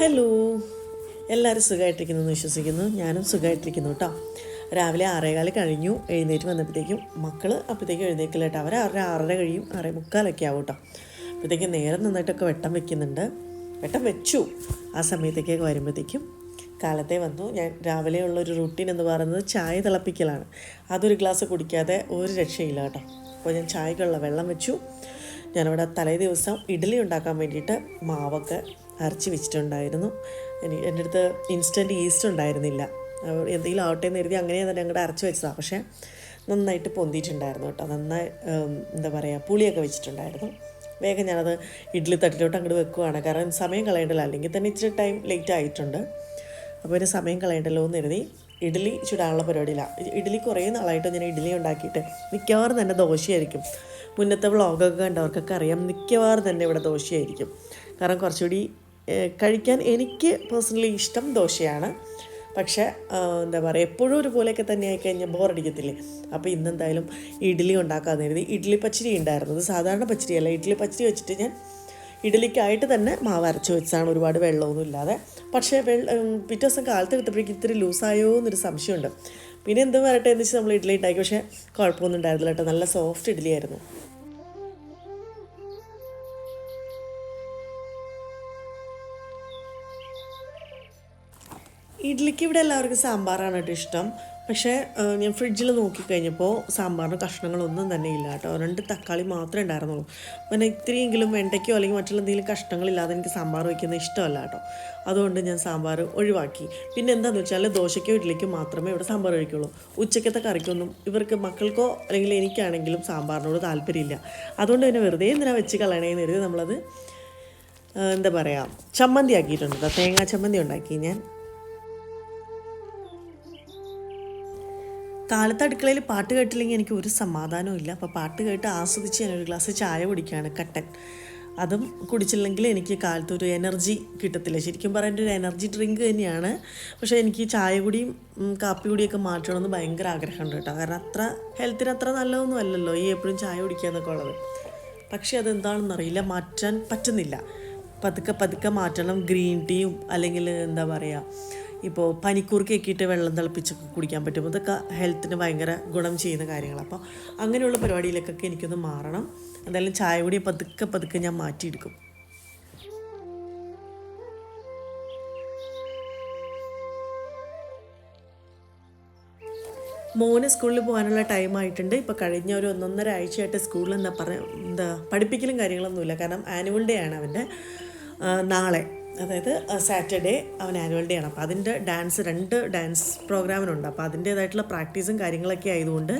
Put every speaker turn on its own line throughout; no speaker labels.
Hello. എല്ലാവരും സുഖമായിട്ടിരിക്കുന്നു എന്ന് വിശ്വസിക്കുന്നു. ഞാനും സുഖമായിട്ടിരിക്കുന്നു കേട്ടോ രാവിലെ ആറേകാൽ കഴിഞ്ഞു. എഴുന്നേറ്റ് വന്നപ്പോഴത്തേക്കും മക്കൾ അപ്പോഴത്തേക്കും എഴുന്നേക്കില്ല കേട്ടോ അവർ ആറര ആറര കഴിയും. ആറേ മുക്കാലൊക്കെ ആവും കേട്ടോ അപ്പോഴത്തേക്കും നേരം നന്നായിട്ടൊക്കെ വെട്ടം വെക്കുന്നുണ്ട്. വെട്ടം വെച്ചു. ആ സമയത്തേക്കൊക്കെ വരുമ്പോഴത്തേക്കും കാലത്തെ വന്നു. ഞാൻ രാവിലെ ഒരു റുട്ടീൻ എന്ന് പറയുന്നത് ചായ തിളപ്പിക്കലാണ്. അതൊരു ഗ്ലാസ് കുടിക്കാതെ ഒരു രക്ഷയില്ല കേട്ടോ അപ്പോൾ ഞാൻ ചായക്കുള്ള വെള്ളം വെച്ചു. ഞാനവിടെ തലേ ദിവസം ഇഡ്ഡലി ഉണ്ടാക്കാൻ വേണ്ടിയിട്ട് മാവൊക്കെ അരച്ച് വെച്ചിട്ടുണ്ടായിരുന്നു. എന്റെ അടുത്ത് ഇൻസ്റ്റന്റ് ഈസ്റ്റ് ഉണ്ടായിരുന്നില്ല. എന്തെങ്കിലും ആവട്ടെ എന്ന് കരുതി അങ്ങനെ തന്നെ അങ്ങോട്ട് അരച്ച് വെച്ചതാണ് പക്ഷേ നന്നായിട്ട് പൊന്തിയിട്ടുണ്ടായിരുന്നു കേട്ടോ. നന്നായി എന്താ പറയുക പുളിയൊക്കെ വെച്ചിട്ടുണ്ടായിരുന്നു. വേഗം ഞാനത് ഇഡ്ഡലി തട്ടിലോട്ട് അങ്ങോട്ട് വെക്കുവാണ്. കാരണം സമയം കളയേണ്ടല്ലോ. അല്ലെങ്കിൽ തന്നെ ഇച്ചിരി ടൈം ലേറ്റ് ആയിട്ടുണ്ട്. അപ്പോൾ ഒരു സമയം കളയണ്ടല്ലോ എന്ന് കരുതി ഇഡ്ഡലി ചുടാനുള്ള പരിപാടിയിലാണ് ഇഡ്ഡലി കുറേ നാളായിട്ട് ഞാൻ ഇഡ്ഡലി ഉണ്ടാക്കിയിട്ട് മിക്കവാറും തന്നെ ദോശയായിരിക്കും. മുന്നത്തെ വ്ളോഗൊക്കെ കണ്ടവർക്കൊക്കെ അറിയാം മിക്കവാറും തന്നെ ഇവിടെ ദോശയായിരിക്കും. കാരണം കുറച്ചുകൂടി കഴിക്കാൻ എനിക്ക് പേഴ്സണലി ഇഷ്ടം ദോശയാണ്. പക്ഷേ എന്താ പറയുക എപ്പോഴും ഒരുപോലെയൊക്കെ തന്നെ ആയിക്കഴിഞ്ഞാൽ ബോറടിക്കത്തില്ലേ? അപ്പോൾ ഇന്നെന്തായാലും ഇഡ്ഡലി ഉണ്ടാക്കാമെന്ന് ഇഡ്ഡലി പച്ചരി ഉണ്ടായിരുന്നു. അത് സാധാരണ പച്ചരിയല്ല ഇഡ്ഡലി പച്ചരി വെച്ചിട്ട് ഞാൻ ഇഡ്ഡലിക്കായിട്ട് തന്നെ മാവ് അരച്ച് വെച്ചാണ് ഒരുപാട് വെള്ളമൊന്നും ഇല്ലാതെ. പക്ഷേ വെള്ള പിറ്റേ ദിവസം കാലത്ത് എടുത്തപ്പോഴേക്കും ഇത്തിരി ലൂസായോ എന്നൊരു സംശയമുണ്ട്. പിന്നെ എന്ത് വരട്ടെ എന്ന് വെച്ചാൽ നമ്മൾ ഇഡ്ഡലി ഉണ്ടാക്കി. പക്ഷേ കുഴപ്പമൊന്നും ഉണ്ടായിരുന്നില്ല കേട്ടോ. നല്ല സോഫ്റ്റ് ഇഡ്ഡലി ആയിരുന്നു. ഇഡ്ഡലിക്ക് ഇവിടെ എല്ലാവർക്കും സാമ്പാറാണ് കേട്ടോ ഇഷ്ടം. പക്ഷേ ഞാൻ ഫ്രിഡ്ജിൽ നോക്കിക്കഴിഞ്ഞപ്പോൾ സാമ്പാറിന് കഷ്ണങ്ങളൊന്നും തന്നെ ഇല്ല കേട്ടോ. രണ്ട് തക്കാളി മാത്രമേ ഉണ്ടായിരുന്നുള്ളൂ. പിന്നെ ഇത്രയെങ്കിലും വെണ്ടയ്ക്കോ അല്ലെങ്കിൽ മറ്റുള്ള എന്തെങ്കിലും കഷ്ണങ്ങളില്ലാതെ എനിക്ക് സാമ്പാർ വയ്ക്കുന്നത് ഇഷ്ടമല്ല കേട്ടോ. അതുകൊണ്ട് ഞാൻ സാമ്പാർ ഒഴിവാക്കി. പിന്നെ എന്താണെന്ന് വെച്ചാൽ ദോശയ്ക്കോ ഇഡ്ഡലിക്കോ മാത്രമേ ഇവിടെ സാമ്പാർ കഴിക്കുള്ളൂ. ഉച്ചക്കത്തെ കറിക്കൊന്നും ഇവർക്ക് മക്കൾക്കോ അല്ലെങ്കിൽ എനിക്കാണെങ്കിലും സാമ്പാറിനോട് താല്പര്യമില്ല. അതുകൊണ്ട് തന്നെ വെറുതെ എന്തിനാ വെച്ച് കളയണേന്ന് കരുതി നമ്മളത് എന്താ പറയുക ചമ്മന്തി ആക്കിയിട്ടുണ്ട്. തേങ്ങാ ചമ്മന്തി ഉണ്ടാക്കി ഞാൻ. കാലത്ത് അടുക്കളയിൽ പാട്ട് കേട്ടില്ലെങ്കിൽ എനിക്ക് ഒരു സമാധാനവും ഇല്ല. അപ്പോൾ പാട്ട് കേട്ട് ആസ്വദിച്ച് ഞാൻ ഒരു ഗ്ലാസ് ചായ കുടിക്കുകയാണ് കട്ടൻ. അതും കുടിച്ചില്ലെങ്കിൽ എനിക്ക് കാലത്ത് ഒരു എനർജി കിട്ടത്തില്ല. ശരിക്കും പറയേണ്ട ഒരു എനർജി ഡ്രിങ്ക് തന്നെയാണ്. പക്ഷേ എനിക്ക് ചായ കുടിയും കാപ്പി കുടിയൊക്കെ മാറ്റണമെന്ന് ഭയങ്കര ആഗ്രഹമുണ്ട് കേട്ടോ. കാരണം അത്ര ഹെൽത്തിന് അത്ര നല്ലതൊന്നും അല്ലല്ലോ ഈ എപ്പോഴും ചായ കുടിക്കുക എന്നൊക്കെ ഉള്ളത്. പക്ഷേ അതെന്താണെന്നറിയില്ല മാറ്റാൻ പറ്റുന്നില്ല. പതുക്കെ പതുക്കെ മാറ്റണം. ഗ്രീൻ ടീയും അല്ലെങ്കിൽ എന്താ പറയുക ഇപ്പോൾ പനിക്കൂർക്കൊക്കെ ഇട്ട് വെള്ളം തിളപ്പിച്ചൊക്കെ കുടിക്കാൻ പറ്റും. അതൊക്കെ ഹെൽത്തിന് ഭയങ്കര ഗുണം ചെയ്യുന്ന കാര്യങ്ങൾ അപ്പോൾ അങ്ങനെയുള്ള പരിപാടിയിലേക്കൊക്കെ എനിക്കൊന്ന് മാറണം. എന്തായാലും ചായ കൂടി പതുക്കെ പതുക്കെ ഞാൻ മാറ്റിയെടുക്കും. മോന് സ്കൂളിൽ പോകാനുള്ള ടൈം ആയിട്ടുണ്ട്. ഇപ്പോൾ കഴിഞ്ഞ ഒരു ഒന്നൊന്നര ആഴ്ചയായിട്ട് സ്കൂളിൽ എന്താ പറയുക എന്താ പഠിപ്പിക്കലും കാര്യങ്ങളൊന്നുമില്ല. കാരണം ആനുവൽ ഡേ ആണ് അവന്റെ. നാളെ. അതായത് സാറ്റർഡേ അവൻ ആനുവൽ ഡേ ആണ്. അപ്പോൾ അതിന്റെ ഡാൻസ് രണ്ട് ഡാൻസ് പ്രോഗ്രാമിനുണ്ട് അപ്പോൾ അതിന്റേതായിട്ടുള്ള പ്രാക്ടീസും കാര്യങ്ങളൊക്കെ ആയതുകൊണ്ട്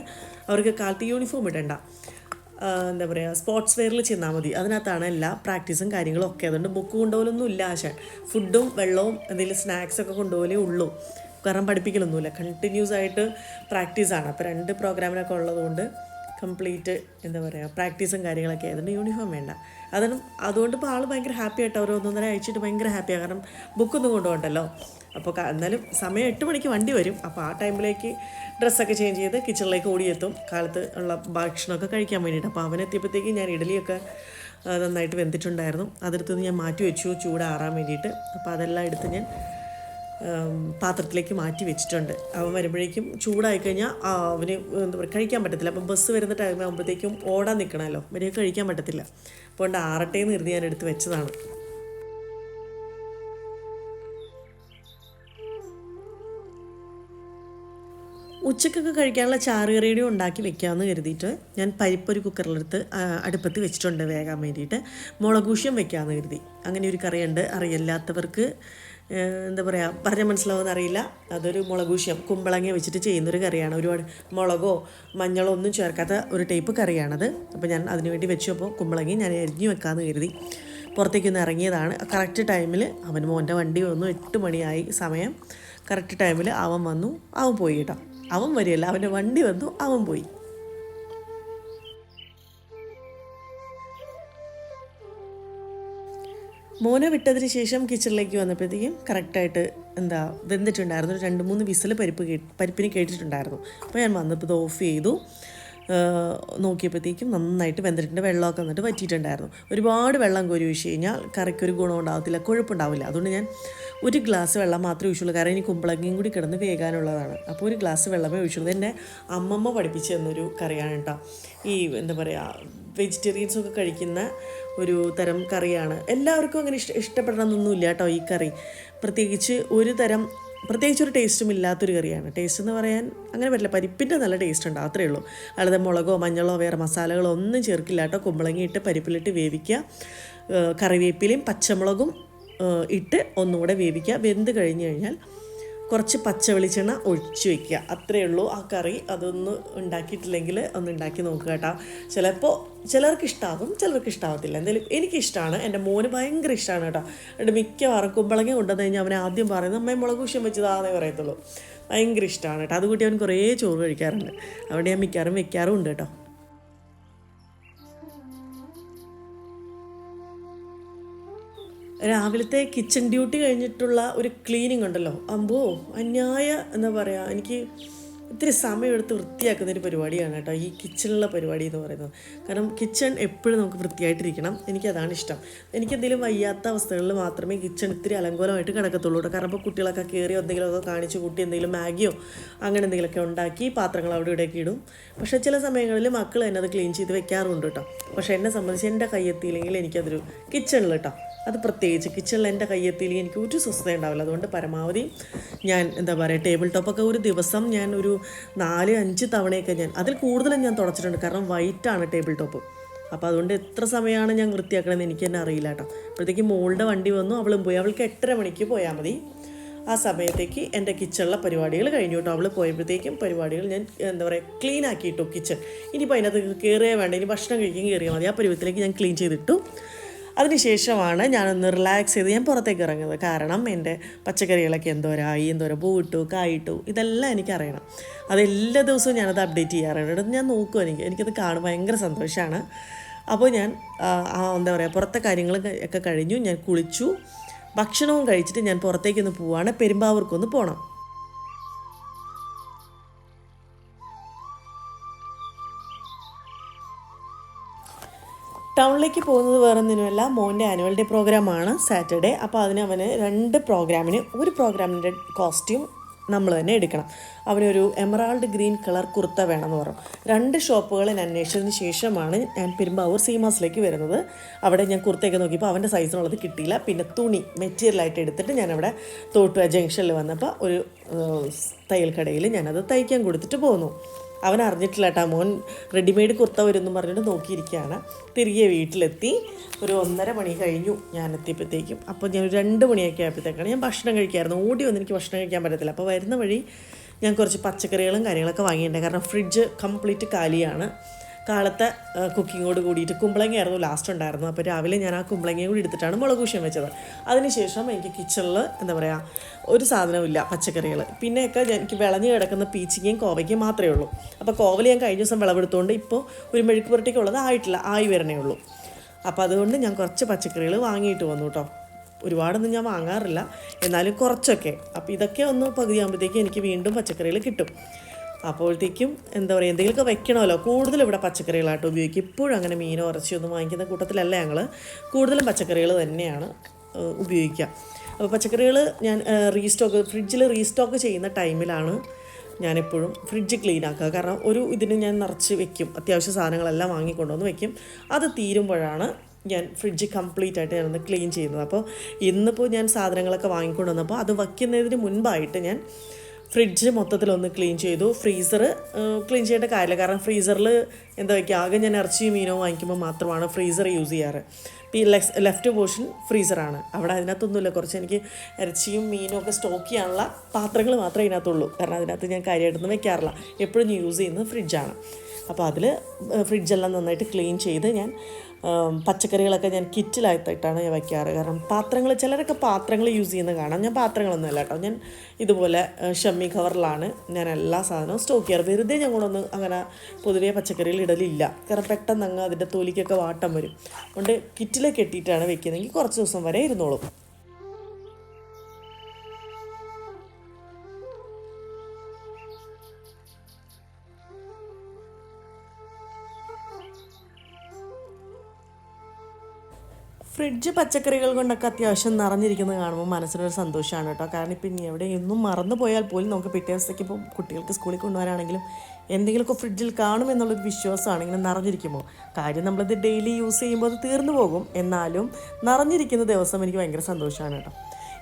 അവർക്ക് കാലത്ത് യൂണിഫോം ഇടണ്ട. എന്താ പറയുക സ്പോർട്സ് വെയറിൽ ചെന്നാൽ മതി. അതിനകത്താണ് എല്ലാ പ്രാക്ടീസും കാര്യങ്ങളും ഒക്കെ. അതുകൊണ്ട് ബുക്ക് കൊണ്ടുപോകലൊന്നും ഇല്ല ആശാൻ. ഫുഡും വെള്ളവും എന്തെങ്കിലും സ്നാക്സൊക്കെ കൊണ്ടുപോകലേ ഉള്ളൂ. കാരണം പഠിപ്പിക്കലൊന്നുമില്ല. കണ്ടിന്യൂസ് ആയിട്ട് പ്രാക്ടീസാണ് അപ്പോൾ രണ്ട് പ്രോഗ്രാമിനൊക്കെ ഉള്ളതുകൊണ്ട് കംപ്ലീറ്റ് എന്താ പറയുക പ്രാക്ടീസും കാര്യങ്ങളൊക്കെ ആയതുകൊണ്ട് യൂണിഫോം വേണ്ട. അതും അതുകൊണ്ട് ഇപ്പോൾ ആൾ ഭയങ്കര ഹാപ്പി ആയിട്ട് അവർ ഒന്നൊന്നര അയച്ചിട്ട് ഭയങ്കര ഹാപ്പിയാണ് കാരണം ബുക്കൊന്നും കൊണ്ടുപോകണ്ടല്ലോ. അപ്പോൾ എന്നാലും സമയം എട്ട് മണിക്ക് വണ്ടി വരും. അപ്പോൾ ആ ടൈമിലേക്ക് ഡ്രസ്സൊക്കെ ചേഞ്ച് ചെയ്ത് കിച്ചണിലേക്ക് ഓടിയെത്തും കാലത്ത് ഉള്ള ഭക്ഷണമൊക്കെ കഴിക്കാൻ വേണ്ടിയിട്ട്. അപ്പോൾ അവനെത്തിയപ്പോഴത്തേക്ക് ഞാൻ ഇഡലിയൊക്കെ നന്നായിട്ട് വെന്തിട്ടുണ്ടായിരുന്നു. അതെടുത്തുനിന്ന് ഞാൻ മാറ്റി വെച്ചു. ചൂടാറാൻ വേണ്ടിയിട്ട്. അപ്പോൾ അതെല്ലാം എടുത്ത് ഞാൻ പാത്രത്തിലേക്ക് മാറ്റി വെച്ചിട്ടുണ്ട്. അവൻ വരുമ്പോഴേക്കും ചൂടായി കഴിഞ്ഞാൽ അവന് എന്താ പറയുക കഴിക്കാൻ പറ്റത്തില്ല. അപ്പം ബസ് വരുന്ന ടൈം ആകുമ്പോഴത്തേക്കും ഓടാൻ നിൽക്കണമല്ലോ വലിയ കഴിക്കാൻ പറ്റത്തില്ല. അപ്പോൾ കൊണ്ട് ആറട്ടെ എന്ന് ഇരുന്ന് ഞാൻ എടുത്ത് വെച്ചതാണ്. ഉച്ചക്കൊക്കെ കഴിക്കാനുള്ള ചാറുകറിയുടെ ഉണ്ടാക്കി വെക്കാമെന്ന് കരുതിയിട്ട് ഞാൻ പരിപ്പൊരു കുക്കറിലെടുത്ത് ആ, അടുപ്പത്ത് വെച്ചിട്ടുണ്ട് വേകാൻ വേണ്ടിയിട്ട്. മുളകൂഷ്യം വെക്കാമെന്ന് കരുതി. അങ്ങനെ ഒരു കറിയുണ്ട്. അറിയില്ലാത്തവർക്ക് എന്താ പറയുക പറഞ്ഞാൽ മനസ്സിലാവുമെന്ന് അറിയില്ല. അതൊരു മുളകൂശ്യം കുമ്പളങ്ങ വെച്ചിട്ട് ചെയ്യുന്നൊരു കറിയാണ്. ഒരുപാട് മുളകോ മഞ്ഞളോ ഒന്നും ചേർക്കാത്ത ഒരു ടൈപ്പ് കറിയാണത്. അപ്പോൾ ഞാൻ അതിനുവേണ്ടി വെച്ചപ്പോൾ കുമ്പളങ്ങി ഞാൻ എരിഞ്ഞു വെക്കാമെന്ന് കരുതി പുറത്തേക്കൊന്ന് ഇറങ്ങിയതാണ്. കറക്റ്റ് ടൈമിൽ അവൻ മോന്റെ വണ്ടി വന്നു. എട്ട് മണിയായി സമയം. കറക്റ്റ് ടൈമിൽ അവൻ വന്നു. അവൻ പോയി കേട്ടോ. അവൻ വരികയല്ല. അവന്റെ വണ്ടി വന്നു. അവൻ പോയി. മോനെ വിട്ടതിന് ശേഷം കിച്ചണിലേക്ക് വന്നപ്പോഴത്തേക്കും കറക്റ്റായിട്ട് എന്താ വെന്തിട്ടുണ്ടായിരുന്നു. ഒരു രണ്ട് മൂന്ന് വിസിൽ പരിപ്പ് കേ പരിപ്പിന് കേട്ടിട്ടുണ്ടായിരുന്നു. അപ്പോൾ ഞാൻ വന്നപ്പോൾ ഇത് ഓഫ് ചെയ്തു. നോക്കിയപ്പോഴത്തേക്കും നന്നായിട്ട് വെന്തിട്ടുണ്ട്. വെള്ളമൊക്കെ വന്നിട്ട് വറ്റിയിട്ടുണ്ടായിരുന്നു. ഒരുപാട് വെള്ളം കോരി ഒഴിച്ച് കഴിഞ്ഞാൽ കറിക്കൊരു ഗുണം ഉണ്ടാകത്തില്ല കൊഴുപ്പുണ്ടാവില്ല. അതുകൊണ്ട് ഞാൻ ഒരു ഗ്ലാസ് വെള്ളം മാത്രമേ ഒഴിച്ചുള്ളൂ. കാരണം ഇനി കുമ്പളങ്ങയും കൂടി കിടന്ന് വേകാനുള്ളതാണ്. അപ്പോൾ ഒരു ഗ്ലാസ് വെള്ളമേ ഒഴിച്ചുള്ളൂ. എന്റെ അമ്മമ്മ പഠിപ്പിച്ചു തന്നൊരു കറിയാണ് കേട്ടോ. ഈ എന്താ പറയുക വെജിറ്റേറിയൻസ് ഒക്കെ കഴിക്കുന്ന ഒരു തരം കറിയാണ്. എല്ലാവർക്കും അങ്ങനെ ഇഷ്ട ഇഷ്ടപ്പെടണമെന്നൊന്നുമില്ല കേട്ടോ ഈ കറി. പ്രത്യേകിച്ച് ഒരു തരം പ്രത്യേകിച്ച് ഒരു ടേസ്റ്റും ഇല്ലാത്തൊരു കറിയാണ്. ടേസ്റ്റ് എന്ന് പറയാൻ അങ്ങനെ പറ്റില്ല. പരിപ്പിന്റെ നല്ല ടേസ്റ്റ് ഉണ്ട് അത്രേ ഉള്ളൂ. അല്ലാതെ മുളകോ മഞ്ഞളോ വേറെ മസാലകളോ ഒന്നും ചേർക്കില്ല കേട്ടോ. കുമ്പളങ്ങി ഇട്ട് പരിപ്പിലിട്ട് വേവിക്കുക. കറിവേപ്പിലയും പച്ചമുളകും ഇട്ട് ഒന്നുകൂടെ വേവിക്കുക. വെന്ത് കഴിഞ്ഞ് കഴിഞ്ഞാൽ കുറച്ച് പച്ച വെളിച്ചെണ്ണ ഒഴിച്ച് വെക്കുക. അത്രയേ ഉള്ളൂ ആ കറി. അതൊന്ന് ഉണ്ടാക്കിയിട്ടില്ലെങ്കിൽ ഒന്ന് ഉണ്ടാക്കി നോക്കുക കേട്ടോ. ചിലപ്പോൾ ചിലർക്ക് ഇഷ്ടാവും ചിലർക്ക് ഇഷ്ടാവത്തില്ല എന്തായാലും എനിക്കിഷ്ടമാണ് എന്റെ മോന് ഭയങ്കര ഇഷ്ടമാണ് കേട്ടോ. എന്റെ മിക്കവാറും കുമ്പളങ്ങ കൊണ്ടുവന്ന് കഴിഞ്ഞാൽ അവനെ ആദ്യം പറയുന്നത് അമ്മയും മുളക് വിഷം വെച്ചതാന്നേ പറയത്തുള്ളൂ. ഭയങ്കര ഇഷ്ടമാണ് കേട്ടോ. അതുകൂട്ടി അവൻ കുറേ ചോറ് കഴിക്കാറുണ്ട്. അവിടെ ഞാൻ മിക്കാറും വെക്കാറും ഉണ്ട് കേട്ടോ. രാവിലത്തെ കിച്ചൺ ഡ്യൂട്ടി കഴിഞ്ഞിട്ടുള്ള ഒരു ക്ലീനിങ് ഉണ്ടല്ലോ. അമ്പോ അന്യായ എന്താ പറയുക എനിക്ക് ഇത്തിരി സമയമെടുത്ത് വൃത്തിയാക്കുന്ന ഒരു പരിപാടിയാണ് കേട്ടോ ഈ കിച്ചണിലുള്ള പരിപാടി എന്ന് പറയുന്നത്. കാരണം കിച്ചൺ എപ്പോഴും നമുക്ക് വൃത്തിയായിട്ടിരിക്കണം. എനിക്കതാണ് ഇഷ്ടം. എനിക്കെന്തെങ്കിലും വയ്യാത്ത അവസ്ഥകളിൽ മാത്രമേ കിച്ചൺ ഇത്തിരി അലങ്കോലമായിട്ട് കിടക്കത്തുള്ളൂ കേട്ടോ. കാരണം ഇപ്പോൾ കുട്ടികളൊക്കെ കയറി എന്തെങ്കിലുമൊക്കെ കാണിച്ച് കൂട്ടി എന്തെങ്കിലും മാഗിയോ അങ്ങനെ എന്തെങ്കിലുമൊക്കെ ഉണ്ടാക്കി പാത്രങ്ങൾ അവിടെ ഇവിടെയൊക്കെ ഇടും. പക്ഷേ ചില സമയങ്ങളിൽ മക്കൾ തന്നെ അത് ക്ലീൻ ചെയ്ത് വെക്കാറുണ്ട് കേട്ടോ. പക്ഷേ എന്നെ സംബന്ധിച്ച് എന്റെ കയ്യെത്തിയില്ലെങ്കിൽ എനിക്കതൊരു കിച്ചണിൽ കേട്ടോ അത് പ്രത്യേകിച്ച് കിച്ചണിൽ എന്റെ കയ്യെത്തിയില്ലെങ്കിൽ എനിക്ക് ഒരു സ്വസ്ഥത ഉണ്ടാവില്ല. അതുകൊണ്ട് പരമാവധി ഞാൻ എന്താ പറയുക ടേബിൾ ടോപ്പൊക്കെ ഒരു ദിവസം ഞാൻ ഒരു നാല് അഞ്ച് തവണയൊക്കെ ഞാൻ അതിൽ കൂടുതലും ഞാൻ തുടച്ചിട്ടുണ്ട്. കാരണം വൈറ്റാണ് ടേബിൾ ടോപ്പ് അപ്പോൾ അതുകൊണ്ട് എത്ര സമയമാണ് ഞാൻ വൃത്തിയാക്കണമെന്ന് എനിക്ക് തന്നെ അറിയില്ല കേട്ടോ അപ്പോഴത്തേക്ക് മോളുടെ വണ്ടി വന്നു അവളും പോയി. അവൾക്ക് എട്ടര മണിക്ക് പോയാൽ മതി. ആ സമയത്തേക്ക് എന്റെ കിച്ചണിലെ പരിപാടികൾ കഴിഞ്ഞു കേട്ടോ. അവൾ പോയപ്പോഴത്തേക്കും പരിപാടികൾ ഞാൻ എന്താ പറയുക ക്ലീൻ ആക്കിയിട്ടു കിച്ചൺ ഇനിയിപ്പോൾ അതിനകത്ത് കയറിയേ വേണ്ട ഇനി ഭക്ഷണം കഴിക്കാൻ കയറിയാൽ മതി. ആ പരുവത്തിലേക്ക് ഞാൻ ക്ലീൻ ചെയ്തിട്ടു. അതിനുശേഷമാണ് ഞാനൊന്ന് റിലാക്സ് ചെയ്ത് ഞാൻ പുറത്തേക്ക് ഇറങ്ങുന്നത്. കാരണം എന്റെ പച്ചക്കറികളൊക്കെ എന്തോരായി എന്തോരം പൂവിട്ടു കായിട്ടു ഇതെല്ലാം എനിക്കറിയണം. അത് എല്ലാ ദിവസവും ഞാനത് അപ്ഡേറ്റ് ചെയ്യാറുണ്ട്. ഞാൻ നോക്കും എനിക്ക്. എനിക്കത് കാണും ഭയങ്കര സന്തോഷമാണ് അപ്പോൾ ഞാൻ എന്താ പറയുക പുറത്തെ കാര്യങ്ങൾ ഒക്കെ കഴിഞ്ഞു. ഞാൻ കുളിച്ചു. ഭക്ഷണവും കഴിച്ചിട്ട് ഞാൻ പുറത്തേക്കൊന്ന് പോവാണ്. പെരുമ്പാവൂർക്കൊന്ന് പോകണം ടൗണിലേക്ക് പോകുന്നത് വേറെ ഒന്നിനുമല്ല മോന്റെ ആനുവൽ ഡേ പ്രോഗ്രാമാണ് സാറ്റർഡേ. അപ്പോൾ അതിന് അവന് രണ്ട് പ്രോഗ്രാമിന് ഒരു പ്രോഗ്രാമിന്റെ കോസ്റ്റ്യൂം നമ്മൾ തന്നെ എടുക്കണം. അവനൊരു എമറാൾഡ് ഗ്രീൻ കളർ കുർത്ത വേണമെന്ന് പറഞ്ഞു. രണ്ട് ഷോപ്പുകളിൽ അന്വേഷിച്ചതിന് ശേഷമാണ് ഞാൻ പെരുമ്പാവൂർ സീമാസിലേക്ക് വരുന്നത്. അവിടെ ഞാൻ കുർത്തയൊക്കെ നോക്കിയപ്പോൾ അവന്റെ സൈസിനുള്ളത് കിട്ടിയില്ല. പിന്നെ തുണി മെറ്റീരിയലായിട്ട് എടുത്തിട്ട് ഞാനവിടെ തോട്ടുവ ജംഗ്ഷനിൽ വന്നപ്പോൾ ഒരു തയ്യൽ കടയിൽ ഞാനത് തയ്ക്കാൻ കൊടുത്തിട്ട് പോന്നു. അവൻ അറിഞ്ഞിട്ടില്ല കേട്ടോ മോൻ റെഡിമെയ്ഡ് കുർത്ത വരുമെന്നും പറഞ്ഞിട്ട് നോക്കിയിരിക്കുകയാണ്. തിരികെ വീട്ടിലെത്തി. ഒരു ഒന്നര മണി കഴിഞ്ഞു ഞാൻ എത്തിയപ്പോഴത്തേക്കും. അപ്പോൾ ഞാൻ ഒരു രണ്ട് മണിയൊക്കെ ആയപ്പോഴത്തേക്കാണ് ഞാൻ ഭക്ഷണം കഴിക്കായിരുന്നു. ഓടി വന്ന് എനിക്ക് ഭക്ഷണം കഴിക്കാൻ പറ്റത്തില്ല. അപ്പോൾ വരുന്ന വഴി ഞാൻ കുറച്ച് പച്ചക്കറികളും കാര്യങ്ങളൊക്കെ വാങ്ങിയിട്ടുണ്ട്. കാരണം ഫ്രിഡ്ജ് കംപ്ലീറ്റ് കാലിയാണ്. കാലത്തെ കുക്കിങ്ങോട് കൂടിയിട്ട് കുമ്പളങ്ങയായിരുന്നു ലാസ്റ്റ് ഉണ്ടായിരുന്നു അപ്പോൾ രാവിലെ ഞാൻ ആ കുമ്പളങ്ങയും കൂടി എടുത്തിട്ടാണ് മുളക് കൂശ്യം വെച്ചത്. അതിനുശേഷം എനിക്ക് കിച്ചണിൽ എന്താ പറയുക ഒരു സാധനമില്ല പച്ചക്കറികൾ പിന്നെയൊക്കെ എനിക്ക് വിളഞ്ഞ് കിടക്കുന്ന പീച്ചിങ്ങയും കോവയ്ക്കും മാത്രമേ ഉള്ളൂ. അപ്പോൾ കോവൽ ഞാൻ കഴിഞ്ഞ ദിവസം വിളവെടുത്തുകൊണ്ട് ഇപ്പോൾ ഒരു മെഴുക്ക് പുരട്ടിക്കുള്ളത് ആയിട്ടില്ല ആയി വരണേ ഉള്ളൂ. അപ്പോൾ അതുകൊണ്ട് ഞാൻ കുറച്ച് പച്ചക്കറികൾ വാങ്ങിയിട്ട് വന്നു കേട്ടോ ഒരുപാടൊന്നും ഞാൻ വാങ്ങാറില്ല എന്നാലും കുറച്ചൊക്കെ. അപ്പോൾ ഇതൊക്കെ ഒന്ന് പകുതിയാകുമ്പോഴത്തേക്കും എനിക്ക് വീണ്ടും പച്ചക്കറികൾ കിട്ടും. അപ്പോഴത്തേക്കും എന്താ പറയുക എന്തെങ്കിലുമൊക്കെ വെക്കണമല്ലോ. കൂടുതലും ഇവിടെ പച്ചക്കറികളായിട്ട് ഉപയോഗിക്കും. ഇപ്പോഴും അങ്ങനെ മീനോ ഇറച്ചിയൊന്നും വാങ്ങിക്കുന്ന കൂട്ടത്തിലല്ല ഞങ്ങൾ കൂടുതലും പച്ചക്കറികൾ തന്നെയാണ് ഉപയോഗിക്കുക. അപ്പോൾ പച്ചക്കറികൾ ഞാൻ റീസ്റ്റോക്ക് ഫ്രിഡ്ജിൽ റീസ്റ്റോക്ക് ചെയ്യുന്ന ടൈമിലാണ് ഞാനെപ്പോഴും ഫ്രിഡ്ജ് ക്ലീൻ ആക്കുക. കാരണം ഒരു ഇതിന് ഞാൻ നിറച്ച് വെക്കും. അത്യാവശ്യ സാധനങ്ങളെല്ലാം വാങ്ങിക്കൊണ്ടുവന്ന് വെക്കും. അത് തീരുമ്പോഴാണ് ഞാൻ ഫ്രിഡ്ജ് കംപ്ലീറ്റ് ആയിട്ട് ഞാനൊന്ന് ക്ലീൻ ചെയ്യുന്നത്. അപ്പോൾ ഇന്നിപ്പോൾ ഞാൻ സാധനങ്ങളൊക്കെ വാങ്ങിക്കൊണ്ടുവന്നപ്പോൾ അത് വയ്ക്കുന്നതിന് മുൻപായിട്ട് ഞാൻ ഫ്രിഡ്ജ് മൊത്തത്തിലൊന്ന് ക്ലീൻ ചെയ്തു. ഫ്രീസർ ക്ലീൻ ചെയ്യേണ്ട കാര്യമില്ല. കാരണം ഫ്രീസറിൽ എന്താ വയ്ക്കുക? ആകെ ഞാൻ ഇറച്ചിയും മീനോ വാങ്ങിക്കുമ്പോൾ മാത്രമാണ് ഫ്രീസർ യൂസ് ചെയ്യാറ്. ഈ ലെഫ്റ്റ് പോർഷൻ ഫ്രീസറാണ്. അവിടെ അതിനകത്തൊന്നുമില്ല. കുറച്ച് എനിക്ക് ഇറച്ചിയും മീനും ഒക്കെ സ്റ്റോക്ക് ചെയ്യാനുള്ള പാത്രങ്ങൾ മാത്രമേ ഇതിനകത്തുള്ളൂ. കാരണം അതിനകത്ത് ഞാൻ കാര്യമായിട്ടൊന്നും വെക്കാറില്ല എപ്പോഴും യൂസ് ചെയ്യുന്നത് ഫ്രിഡ്ജാണ്. അപ്പോൾ അതിൽ ഫ്രിഡ്ജെല്ലാം നന്നായിട്ട് ക്ലീൻ ചെയ്ത് ഞാൻ പച്ചക്കറികളൊക്കെ ഞാൻ കിറ്റിലായിട്ടാണ് ഞാൻ വയ്ക്കാറ്. കാരണം പാത്രങ്ങൾ ചിലരൊക്കെ പാത്രങ്ങൾ യൂസ് ചെയ്യുന്ന കാണാം. ഞാൻ പാത്രങ്ങളൊന്നുമല്ല കേട്ടോ. ഞാൻ ഇതുപോലെ ഷമ്മി കവറിലാണ് ഞാൻ എല്ലാ സാധനവും സ്റ്റോക്ക് ചെയ്യാറ്. വെറുതെ ഞങ്ങളൊന്നും അങ്ങനെ പൊതുവേ പച്ചക്കറികൾ ഇടലില്ല. കാരണം പെട്ടെന്ന് അങ്ങ് അതിന്റെ തൊലിക്കൊക്കെ വാട്ടം വരും. അതുകൊണ്ട് കിറ്റിലൊക്കെ കെട്ടിയിട്ടാണ് വെക്കുന്നതെങ്കിൽ കുറച്ച് ദിവസം വരെ ഇരുന്നോളും. ഫ്രിഡ്ജ് പച്ചക്കറികൾ കൊണ്ടൊക്കെ അത്യാവശ്യം നിറഞ്ഞിരിക്കുന്നത് കാണുമ്പോൾ മനസ്സിനൊരു സന്തോഷമാണ് കേട്ടോ. കാരണം ഇപ്പം ഇനി എവിടെ എന്നും മറന്നു പോയാൽ പോലും നമുക്ക് പിറ്റേ ദിവസത്തേക്ക് ഇപ്പോൾ കുട്ടികൾക്ക് സ്കൂളിൽ കൊണ്ടുവരാണെങ്കിലും എന്തെങ്കിലുമൊക്കെ ഫ്രിഡ്ജിൽ കാണും എന്നുള്ളൊരു വിശ്വാസമാണ് ഇങ്ങനെ നിറഞ്ഞിരിക്കുമ്പോൾ. കാര്യം നമ്മളിത് ഡെയിലി യൂസ് ചെയ്യുമ്പോൾ അത് തീർന്നു പോകും. എന്നാലും നിറഞ്ഞിരിക്കുന്ന ദിവസം എനിക്ക് ഭയങ്കര സന്തോഷമാണ് കേട്ടോ.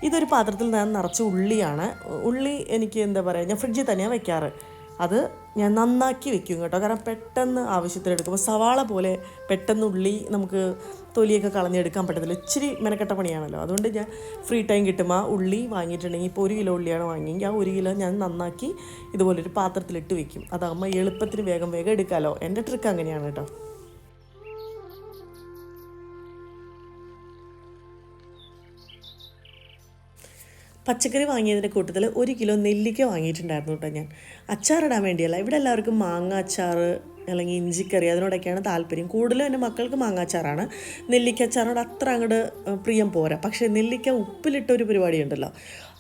ഇതൊരു പാത്രത്തിൽ ഞാൻ നിറച്ച് ഉള്ളിയാണ്. ഉള്ളി എനിക്ക് എന്താ പറയുക ഞാൻ ഫ്രിഡ്ജിൽ തന്നെയാണ് വെക്കാറ്. അത് ഞാൻ നന്നാക്കി വെക്കും കേട്ടോ. കാരണം പെട്ടെന്ന് ആവശ്യത്തിനെടുക്കുമ്പോൾ സവാള പോലെ പെട്ടെന്ന് ഉള്ളി നമുക്ക് തൊലിയൊക്കെ കളഞ്ഞെടുക്കാൻ പറ്റത്തില്ല. ഇച്ചിരി മെനക്കെട്ട പണിയാണല്ലോ. അതുകൊണ്ട് ഞാൻ ഫ്രീ ടൈം കിട്ടുമ്പോൾ ആ ഉള്ളി വാങ്ങിയിട്ടുണ്ടെങ്കിൽ ഇപ്പോൾ ഒരു കിലോ ഉള്ളിയാണ് വാങ്ങിയെങ്കിൽ ആ ഒരു കിലോ ഞാൻ നന്നാക്കി ഇതുപോലൊരു പാത്രത്തിലിട്ട് വെക്കും. അതാകുമ്പോൾ എളുപ്പത്തിന് വേഗം വേഗം എടുക്കാമല്ലോ എന്റെ ട്രിക്ക് അങ്ങനെയാണ് കേട്ടോ. പച്ചക്കറി വാങ്ങിയതിന്റെ കൂട്ടത്തിൽ ഒരു കിലോ നെല്ലിക്ക വാങ്ങിയിട്ടുണ്ടായിരുന്നു കേട്ടോ ഞാൻ. അച്ചാറിടാൻ വേണ്ടിയല്ല. ഇവിടെ എല്ലാവർക്കും മാങ്ങ അച്ചാർ അല്ലെങ്കിൽ ഇഞ്ചിക്കറി അതിനോടൊക്കെയാണ് താല്പര്യം. കൂടുതലും എന്റെ മക്കൾക്ക് മാങ്ങ അച്ചാറാണ്. നെല്ലിക്ക അച്ചാറോട് അത്ര അങ്ങോട്ട് പ്രിയം പോരാ. പക്ഷേ നെല്ലിക്ക ഉപ്പിലിട്ട ഒരു പരിപാടി ഉണ്ടല്ലോ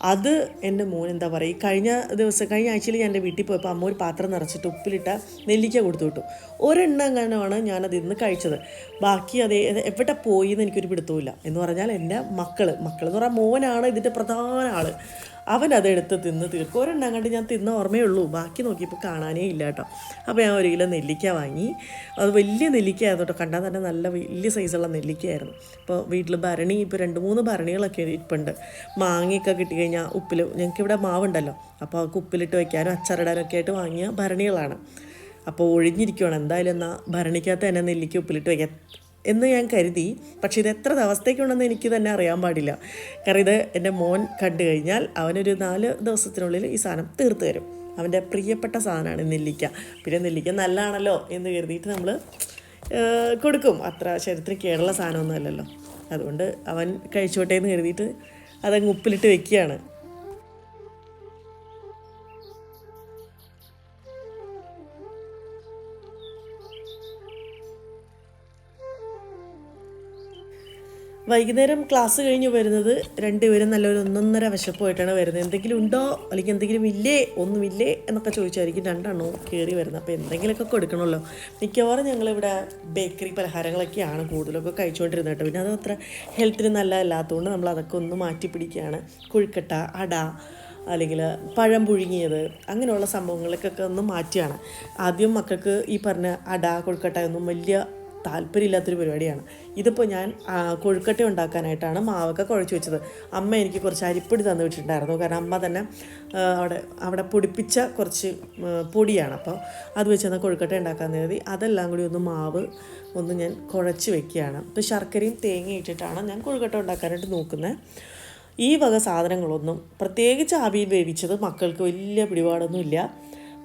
അത് എന്റെ മോൻ എന്താ പറയുക ഈ കഴിഞ്ഞ ദിവസം കഴിഞ്ഞ ആഴ്ചയിൽ ഞാൻ എന്റെ വീട്ടിൽ പോയപ്പോൾ അമ്മ ഒരു പാത്രം നിറച്ചിട്ട് ഉപ്പിലിട്ട നെല്ലിക്ക കൊടുത്തു വിട്ടു. ഒരെണ്ണം എങ്ങനെയാണ് ഞാനത് ഇന്ന് കഴിച്ചത്. ബാക്കി അത് എവിടെ പോയി എന്ന് എനിക്കൊരു പിടുത്തമില്ല എന്ന് പറഞ്ഞാൽ എന്റെ മക്കൾ മക്കൾ എന്ന് പറഞ്ഞാൽ മോനാണ് ഇതിന്റെ പ്രധാന ആൾ അവൻ അതെടുത്ത് തിന്ന് തീർക്കും. ഒരെണ്ണം കണ്ട് ഞാൻ തിന്ന ഓർമ്മയേ ഉള്ളൂ. ബാക്കി നോക്കിയപ്പോൾ കാണാനേ ഇല്ല കേട്ടോ. അപ്പോൾ ഞാൻ ഒരു കിലോ നെല്ലിക്ക വാങ്ങി. അത് വലിയ നെല്ലിക്കയായിരുന്നു കേട്ടോ. കണ്ടാൽ തന്നെ നല്ല വലിയ സൈസുള്ള നെല്ലിക്കയായിരുന്നു. അപ്പോൾ വീട്ടിൽ ഭരണി ഇപ്പോൾ രണ്ട് മൂന്ന് ഭരണികളൊക്കെ ഇരിപ്പുണ്ട്. മാങ്ങയൊക്കെ കിട്ടിക്കഴിഞ്ഞാൽ ഉപ്പിൽ ഞങ്ങൾക്ക് ഇവിടെ മാവുണ്ടല്ലോ. അപ്പോൾ അവർക്ക് ഉപ്പിലിട്ട് വയ്ക്കാനും ഒക്കെ ആയിട്ട് വാങ്ങിയ ഭരണികളാണ്. അപ്പോൾ ഒഴിഞ്ഞിരിക്കുകയാണ് എന്തായാലും എന്നാൽ ഭരണിക്കകത്ത് തന്നെ നെല്ലിക്ക് ഉപ്പിലിട്ട് വയ്ക്കാം എന്ന് ഞാൻ കരുതി. പക്ഷേ ഇത് എത്ര ദിവസത്തേക്കുണ്ടെന്ന് എനിക്ക് തന്നെ അറിയാൻ പാടില്ല. കാരണം ഇത് എന്റെ മോൻ കണ്ടു കഴിഞ്ഞാൽ അവനൊരു നാല് ദിവസത്തിനുള്ളിൽ ഈ സാധനം തീർത്ത് തരും. അവന്റെ പ്രിയപ്പെട്ട സാധനമാണ് നെല്ലിക്ക. പിന്നെ നെല്ലിക്ക നല്ലതാണല്ലോ എന്ന് കരുതിയിട്ട് നമ്മൾ കൊടുക്കും. അത്ര ശരീരത്തിന് കേടുള്ള സാധനമൊന്നുമല്ലല്ലോ. അതുകൊണ്ട് അവൻ കഴിച്ചോട്ടെ എന്ന് കരുതിയിട്ട് അതങ്ങ് ഉപ്പിലിട്ട് വെക്കുകയാണ്. വൈകുന്നേരം ക്ലാസ് കഴിഞ്ഞ് വരുന്നത് രണ്ടുപേരും നല്ലൊരു ഒന്നൊന്നര വിശപ്പുമായിട്ടാണ് വരുന്നത്. എന്തെങ്കിലും ഉണ്ടോ? അല്ലെങ്കിൽ എന്തെങ്കിലും ഇല്ലേ? ഒന്നുമില്ലേ? എന്നൊക്കെ ചോദിച്ചായിരിക്കും. രണ്ടെണ്ണവും കയറി വരുന്നത്. അപ്പോൾ എന്തെങ്കിലുമൊക്കെ കൊടുക്കണമല്ലോ. മിക്കവാറും ഞങ്ങളിവിടെ ബേക്കറി പലഹാരങ്ങളൊക്കെയാണ് കൂടുതലൊക്കെ കഴിച്ചുകൊണ്ടിരുന്നത് കേട്ടോ. പിന്നെ അത് അത്ര ഹെൽത്തിന് നല്ലതല്ലാത്തതുകൊണ്ട് നമ്മൾ അതൊക്കെ ഒന്ന് മാറ്റി പിടിക്കുകയാണ്. കുഴിക്കട്ട അട അല്ലെങ്കിൽ പഴം പുഴുങ്ങിയത് അങ്ങനെയുള്ള സംഭവങ്ങൾക്കൊക്കെ ഒന്ന് മാറ്റിയാണ് ആദ്യം മക്കൾക്ക് ഈ പറഞ്ഞ അട കൊഴുക്കട്ട ഒന്നും വലിയ താല്പര്യമില്ലാത്തൊരു പരിപാടിയാണ്. ഇതിപ്പോൾ ഞാൻ കൊഴുക്കട്ട ഉണ്ടാക്കാനായിട്ടാണ് മാവൊക്കെ കുഴച്ച് വെച്ചത്. അമ്മ എനിക്ക് കുറച്ച് അരിപ്പൊടി തന്നു വെച്ചിട്ടുണ്ടായിരുന്നു. കാരണം അമ്മ തന്നെ അവിടെ അവിടെ പൊടിപ്പിച്ച കുറച്ച് പൊടിയാണ്. അപ്പോൾ അത് വെച്ച് തന്നെ കൊഴുക്കട്ട ഉണ്ടാക്കാൻ കരുതി. അതെല്ലാം കൂടി ഒന്ന് മാവ് ഒന്ന് ഞാൻ കുഴച്ച് വെക്കുകയാണ്. ഇപ്പോൾ ശർക്കരയും തേങ്ങ ഇട്ടിട്ടാണ് ഞാൻ കൊഴുക്കട്ട ഉണ്ടാക്കാനായിട്ട് നോക്കുന്നത്. ഈ വക സാധനങ്ങളൊന്നും പ്രത്യേകിച്ച് ആവിയിൽ വേവിച്ചത് മക്കൾക്ക് വലിയ പിടിപാടൊന്നുമില്ല.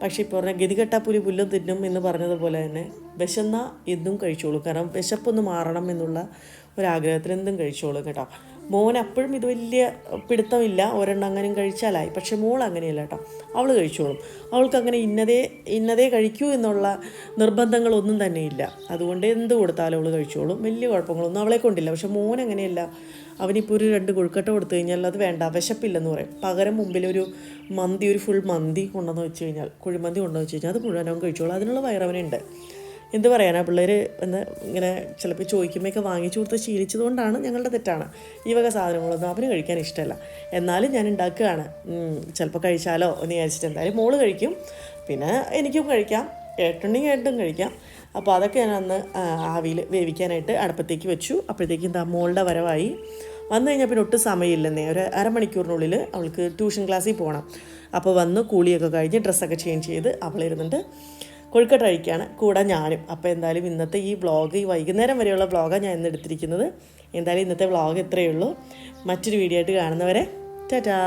പക്ഷേ ഇപ്പോൾ പറഞ്ഞാൽ ഗതികെട്ട പുലി പുല്ലും തിന്നും എന്ന് പറഞ്ഞതുപോലെ തന്നെ വിശന്ന എന്തും കഴിച്ചോളൂ. കാരണം വിശപ്പൊന്ന് മാറണം എന്നുള്ള ഒരാഗ്രഹത്തിൽ എന്തും കഴിച്ചോളൂ കേട്ടോ. മോൻ അപ്പോഴും ഇത് വലിയ പിടുത്തമില്ല. ഒരെണ്ണം അങ്ങനെയും കഴിച്ചാലായി. പക്ഷേ മോൾ അങ്ങനെയല്ല കേട്ടോ. അവൾ കഴിച്ചോളും. അവൾക്ക് അങ്ങനെ ഇന്നതേ ഇന്നതേ കഴിക്കൂ എന്നുള്ള നിർബന്ധങ്ങളൊന്നും തന്നെ ഇല്ല അതുകൊണ്ട് എന്ത് കൊടുത്താലും അവൾ കഴിച്ചോളും. വലിയ കുഴപ്പങ്ങളൊന്നും അവളെ കൊണ്ടില്ല. പക്ഷെ മോൻ അങ്ങനെയല്ല. അവനിപ്പോൾ ഒരു രണ്ട് കൊഴുക്കട്ട കൊടുത്തു കഴിഞ്ഞാൽ അത് വേണ്ട വിശപ്പില്ലെന്ന് പറയും. പകരം മുമ്പിൽ ഒരു മന്തി ഒരു ഫുൾ മന്തി കൊണ്ടുവന്ന് വെച്ച് കഴിഞ്ഞാൽ കുഴിമന്തി കൊണ്ടുവന്ന് വെച്ച് കഴിഞ്ഞാൽ അത് മുഴുവൻ അവൻ കഴിച്ചോളും. അതിനുള്ള വയറവനുണ്ട്. എന്ത് പറയാനാ? പിള്ളേർ എന്ന് ഇങ്ങനെ ചിലപ്പോൾ ചോദിക്കുമ്പോഴൊക്കെ വാങ്ങിച്ചു കൊടുത്ത് ശീലിച്ചതുകൊണ്ടാണ് ഞങ്ങളുടെ തെറ്റാണ്. ഈ വക സാധനങ്ങളൊന്നും അവന് കഴിക്കാൻ ഇഷ്ടമല്ല. എന്നാലും ഞാൻ ഉണ്ടാക്കുകയാണ്. ചിലപ്പോൾ കഴിച്ചാലോ എന്ന് വിചാരിച്ചിട്ട് എന്തായാലും മോൾ കഴിക്കും. പിന്നെ എനിക്കും കഴിക്കാം. ഏട്ടുണ്ടെങ്കിൽ ഏട്ടും കഴിക്കാം. അപ്പോൾ അതൊക്കെ ഞാൻ അന്ന് ആവിയിൽ വേവിക്കാനായിട്ട് അടുപ്പത്തേക്ക് വെച്ചു. അപ്പോഴത്തേക്കും എന്താ മോളുടെ വരവായി. വന്നു കഴിഞ്ഞാൽ പിന്നെ ഒട്ടും സമയമില്ലെന്നേ. ഒരു അരമണിക്കൂറിനുള്ളിൽ അവൾക്ക് ട്യൂഷൻ ക്ലാസ്സിൽ പോകണം അപ്പോൾ വന്ന് കൂളിയൊക്കെ കഴിഞ്ഞ് ഡ്രസ്സൊക്കെ ചേഞ്ച് ചെയ്ത് അവളിരുന്നുണ്ട് കൊഴുക്കട്ട കഴിക്കുകയാണ് കൂടെ ഞാനും. അപ്പോൾ എന്തായാലും ഇന്നത്തെ ഈ വ്ളോഗ് ഈ വൈകുന്നേരം വരെയുള്ള വ്ളോഗാണ് ഞാൻ ഇന്ന് എടുത്തിരിക്കുന്നത്. എന്തായാലും ഇന്നത്തെ വ്ളോഗ് ഇത്രയേ ഉള്ളൂ. മറ്റൊരു വീഡിയോ ആയിട്ട് കാണുന്നവരെ ടാറ്റാ!